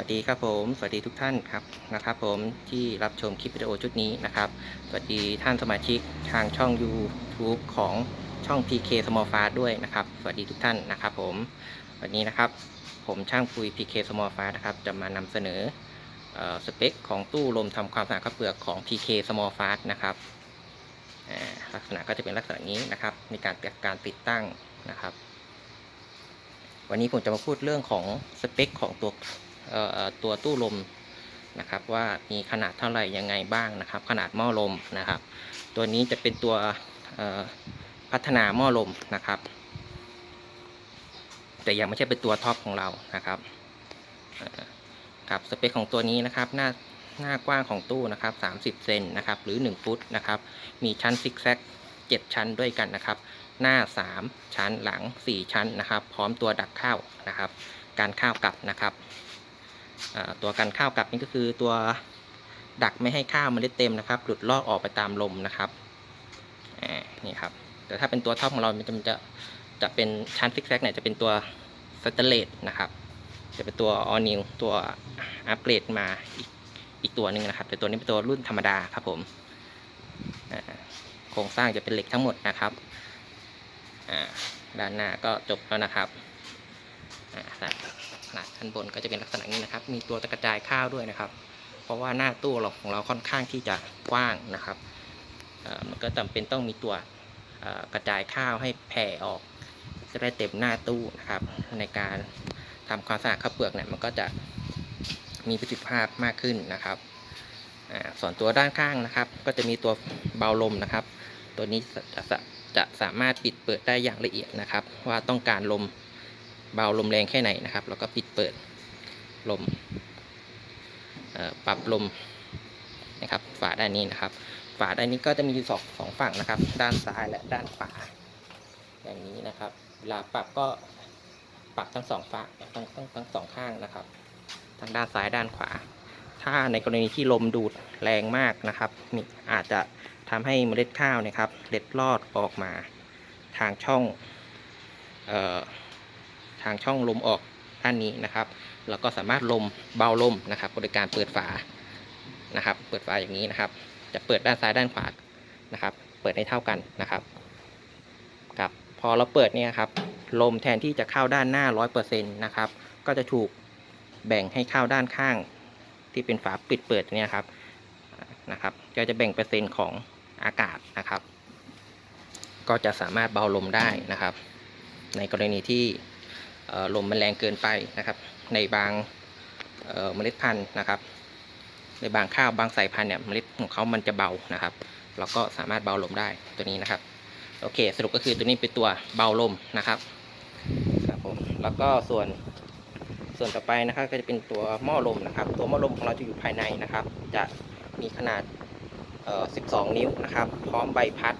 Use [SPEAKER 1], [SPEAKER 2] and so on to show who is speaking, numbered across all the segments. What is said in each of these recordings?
[SPEAKER 1] วัสดีครับผม สวัสดีทุกท่านครับนะครับ ผมที่รับชมคลิปวิดีโอชุดนี้นะครับ สวัสดีท่านสมาชิกทางช่อง YouTube ของช่อง PK Small Fast ด้วยนะครับ สวัสดีทุกท่านนะครับ ผมวันนี้นะครับ ผมช่างปุย PK Small Fast นะครับจะมานำเสนออสเปคของตู้ลมทำความสะอาดข้าวเปลือกของ PK Small Fast นะครับลักษณะก็จะเป็นลักษณะนี้นะครับในการเกิดการติดตั้งนะครับ วันนี้ผมจะมาพูดเรื่องของสเปคของตัว ตัวตู้ลมนะครับว่ามีขนาดเท่าไหร่ยังไงบ้างนะครับ ขนาดหม้อลมนะครับ ตัวนี้จะเป็นตัวพัฒนาหม้อลมนะครับ แต่ยังไม่ใช่เป็นตัวท็อปของเรานะครับครับสเปคของตัวนี้นะครับหน้าหน้ากว้างของตู้นะครับ 30 เซนนะครับ หรือ 1 ฟุตนะครับ มีชั้นซิกแซก 7 ชั้นด้วยกันนะครับ หน้า 3 ชั้นหลัง 4 ชั้นนะครับ พร้อมตัวดักข้าวนะครับ การข้าวกลับนะครับ ตัวการข้าวกลับนี่ก็คือตัวดักไม่ให้ข้าวมันได้เต็มนะครับ หลุดลอกออกไปตามลมนะครับนี่ครับ แต่ถ้าเป็นตัวท็อปของเรา มันจะจะจะเป็นชั้นซิกแซกเนี่ยจะเป็นตัวสเตเลสนะครับ จะเป็นตัวออนิวตัวอัปเกรดมาอีกอีกตัวหนึ่งนะครับ แต่ตัวนี้เป็นตัวรุ่นธรรมดาครับผมโครงสร้างจะเป็นเหล็กทั้งหมดนะครับ ด้านหน้าก็จบแล้วนะครับ อ่าด้านขนาดขั้นบนก็จะเป็นลักษณะนี้นะครับ มีตัวตะกระจายข้าวด้วยนะครับ เพราะว่าหน้าตู้เราของเราค่อนข้างที่จะกว้างนะครับมันก็จำเป็นต้องมีตัวกระจายข้าวให้แผ่ออกจะได้เต็มหน้าตู้นะครับ ในการทำความสะอาดข้าวเปลือกเนี่ยมันก็จะมีประสิทธิภาพมากขึ้นนะครับส่วนตัวด้านข้างนะครับ ก็จะมีตัวเบาลมนะครับ ตัวนี้จะจะสามารถปิดเปิดได้อย่างละเอียดนะครับ ว่าต้องการลม เบาลมแรงแค่ไหนนะครับ แล้วก็ปิดเปิดลมปรับลมนะครับ ฝาด้านนี้นะครับ ฝาด้านนี้ก็จะมีสองสองฝั่งนะครับ ด้านซ้ายและด้านขวาอย่างนี้นะครับ เวลาปรับก็ปรับทั้งสองฝั่งทั้งทั้งทั้งสองข้างนะครับ ทั้งด้านซ้ายด้านขวา ถ้าในกรณีที่ลมดูดแรงมากนะครับมีอาจจะทำให้เมล็ดข้าวนะครับเล็ดลอดออกมาทางช่องเออ ทางช่องลมออกด้านนี้นะครับ แล้วก็สามารถลมเบาลมนะครับโดยการเปิดฝานะครับ เปิดฝาอย่างนี้นะครับ จะเปิดด้านซ้ายด้านขวานะครับ เปิดให้เท่ากันนะครับกับพอเราเปิดเนี่ยครับลมแทนที่จะเข้าด้านหน้า 100%นะครับ ก็จะถูกแบ่งให้เข้าด้านข้าง ที่เป็นฝาปิดเปิดเนี่ยครับนะครับ ก็จะแบ่งเปอร์เซ็นต์ของอากาศนะครับ ก็จะสามารถเบาลมได้นะครับ ในกรณีที่ ลมมันแรงเกินไปนะครับ ในบางเมล็ดพันธุ์นะครับ ในบางข้าวบางสายพันธุ์เนี่ยเมล็ดของเขามันจะเบานะครับเราก็สามารถเบาลมได้ตัวนี้นะครับ โอเค สรุปก็คือตัวนี้เป็นตัวเบาลมนะครับครับผมแล้วก็ส่วนส่วนต่อไปนะครับก็จะเป็นตัวหม้อลมนะครับ ตัวหม้อลมของเราจะอยู่ภายในนะครับ จะมีขนาด 12 นิ้วนะครับ พร้อมใบพัด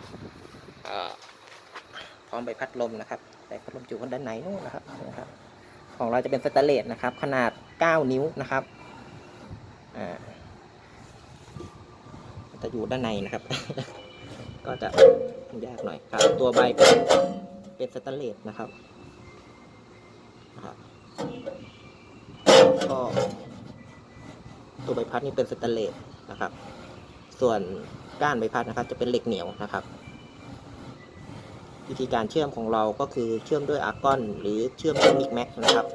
[SPEAKER 1] พร้อมใบพัดลมนะครับ ใบพัดลมอยู่ข้างด้านในนู่นนะครับนะครับ ของเราจะเป็นสแตนเลสนะครับ ขนาด 9 นิ้วนะครับอ่าจะอยู่ด้านในนะครับ ก็จะยากหน่อยครับ ตัวใบเป็นเป็นสแตนเลสนะครับนะครับก็ตัวใบพัดนี่เป็นสแตนเลสนะครับ ส่วนก้านใบพัดนะครับ จะเป็นเหล็กเหนียวนะครับ วิธีการเชื่อมของเราก็คือเชื่อมด้วยอาร์กอนหรือเชื่อมด้วยมิกแม็กนะครับ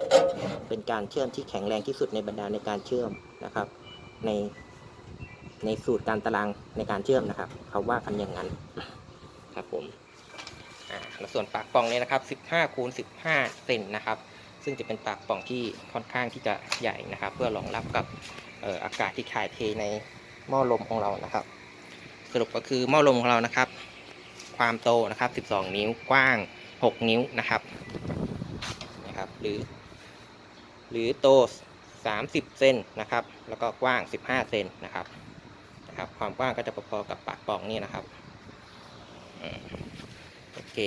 [SPEAKER 1] เป็นการเชื่อมที่แข็งแรงที่สุดในบรรดาในการเชื่อมนะครับ ในในสูตรการตารางในการเชื่อมนะครับ เขาว่ากันอย่างนั้นครับผมแล้วส่วนปากป่องนี้นะครับ 15คูณ15 เซนนะครับ ซึ่งจะเป็นปากป่องที่ค่อนข้างที่จะใหญ่นะครับ เพื่อรองรับกับออากาศที่ถ่ายเทในหม้อลมของเรานะครับ สรุปก็คือหม้อลมของเรานะครับ ความโตนะครับ 12 นิ้วกว้าง 6 นิ้วนะครับนะครับ หรือ หรือโต 30 เซนนะครับ แล้วก็กว้าง 15 เซนนะครับนะครับ ความกว้างก็จะพอๆกับปากป่องนี่นะครับโอเค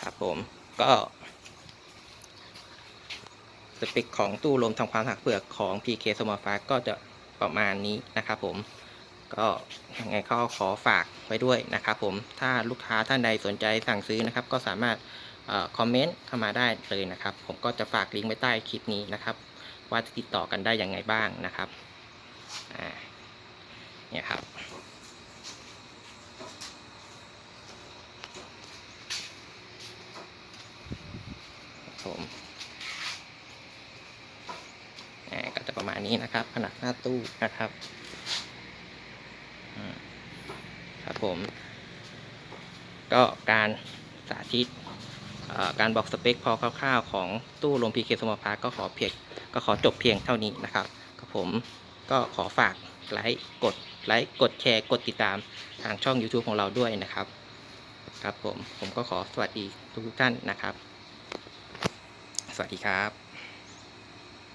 [SPEAKER 1] ครับผมก็สเปคของตู้ลมทำความสะอาดเปลือกของ PK Small Fast ก็จะ ประมาณนี้นะครับผมก็ยังไงก็ขอฝากไว้ด้วยนะครับผมถ้าลูกค้าท่านใดสนใจสั่งซื้อนะครับ ก็สามารถคอมเมนต์เข้ามาได้เลยนะครับ ผมก็จะฝากลิงก์ไว้ใต้คลิปนี้นะครับ ว่าจะติดต่อกันได้ยังไงบ้างนะครับเนี่ยครับผมอ่าก็จะประมาณ นี้นะครับขนาดหน้าตู้นะครับครับผม ก็การสาธิตการบอกสเปคพอคร่าวๆ ของตู้ลมพีเคสมพาก็ขอเพียงก็ขอจบเพียงเท่านี้นะครับกับผมก็ขอฝากไลค์กดไลค์กดแชร์กดติดตามทางช่อง YouTube ของเราด้วยนะครับ ครับผม ผมก็ขอสวัสดีทุกท่านนะครับ สวัสดีครับ